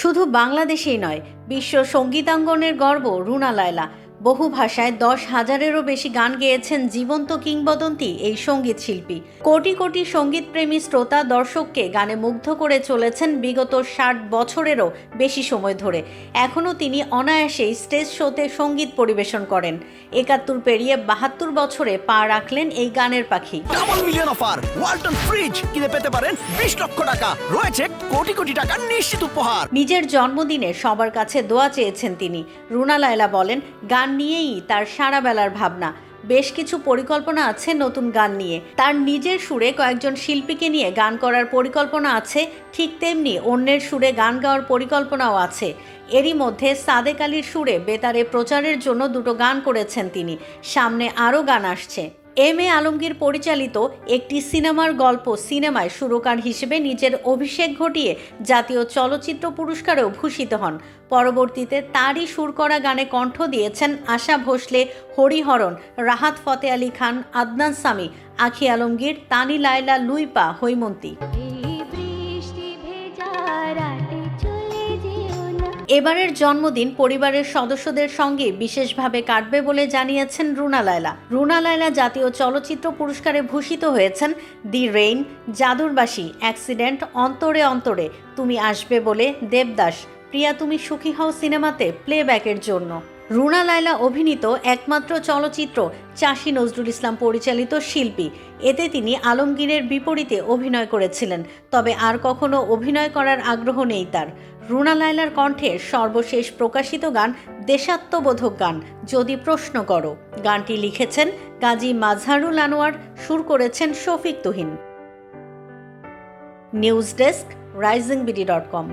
শুধু বাংলাদেশেই নয় বিশ্ব সঙ্গীতাঙ্গনের গর্ব রুনা লায়লা। বহু ভাষায় দশ হাজারেরও বেশি গান গেয়েছেন জীবন্ত কিংবদন্তি এই সংগীত শিল্পী। কোটি কোটি সঙ্গীতপ্রেমী শ্রোতা দর্শককে গানে মুগ্ধ করে চলেছেন বিগত ষাট বছরেরও বেশি সময় ধরে। এখনও তিনি অনায়াসেই স্টেজ শোতে সংগীত পরিবেশন করেন। একাত্তর পেরিয়ে বাহাত্তর বছরে পা রাখলেন এই গানের পাখি। Double million offer Walton fridge কিনে পেতে পারেন বিশ লক্ষ টাকা। রয়েছে কোটি কোটি টাকার নিশ্চিত উপহার। নিজের জন্মদিনে সবার কাছে দোয়া চেয়েছেন তিনি। রুনা লায়লা বলেন গান নিয়েই তার সারা বেলার ভাবনা। বেশ কিছু পরিকল্পনা আছে নতুন গান নিয়ে। তার নিজের সুরে কয়েকজন শিল্পীকে নিয়ে গান করার পরিকল্পনা আছে, ঠিক তেমনি অন্যের সুরে গান গাওয়ার পরিকল্পনাও আছে। এরই মধ্যে সাদেক আলীর সুরে বেতারে প্রচারের জন্য দুটো গান করেছেন তিনি। সামনে আরও গান আসছে। এম এ আলমগীর পরিচালিত একটি সিনেমার গল্প সিনেমায় সুরকার হিসেবে নিজের অভিষেক ঘটিয়ে জাতীয় চলচ্চিত্র পুরস্কারেও ভূষিত হন। পরবর্তীতে তারই সুর করা গানে কণ্ঠ দিয়েছেন আশা ভোসলে, হরিহরণ, রাহাত ফতে আলী খান, আদনান সামি, আখি আলমগীর, তানি লায়লা, লুইপা, হৈমন্তী। এবারের জন্মদিন পরিবারের সদস্যদের সঙ্গে বিশেষভাবে কাটবে বলে জানিয়েছেন রুনা লায়লা। রুনা লায়লা জাতীয় চলচ্চিত্র পুরস্কারে ভূষিত হয়েছেন দি রেইন, জাদুরবাসী, অ্যাক্সিডেন্ট, অন্তরে অন্তরে, তুমি আসবে বলে দেবদাস। প্রিয়া, তুমি সুখী হও সিনেমাতে প্লেব্যাকের জন্য। রুনা লায়লা অভিনীত একমাত্র চলচ্চিত্র চাষী নজরুল ইসলাম পরিচালিত শিল্পী। এতে তিনি আলমগীরের বিপরীতে অভিনয় করেছিলেন, তবে আর কখনো অভিনয় করার আগ্রহ নেই তার। রুনা লায়লার কণ্ঠে সর্বশেষ প্রকাশিত গান দেশাত্মবোধক গান, যদি প্রশ্ন করো। গানটি লিখেছেন গাজী মাজহারুল আনোয়ার, সুর করেছেন Shafiq Tuhin. News desk, Rising BD dot com.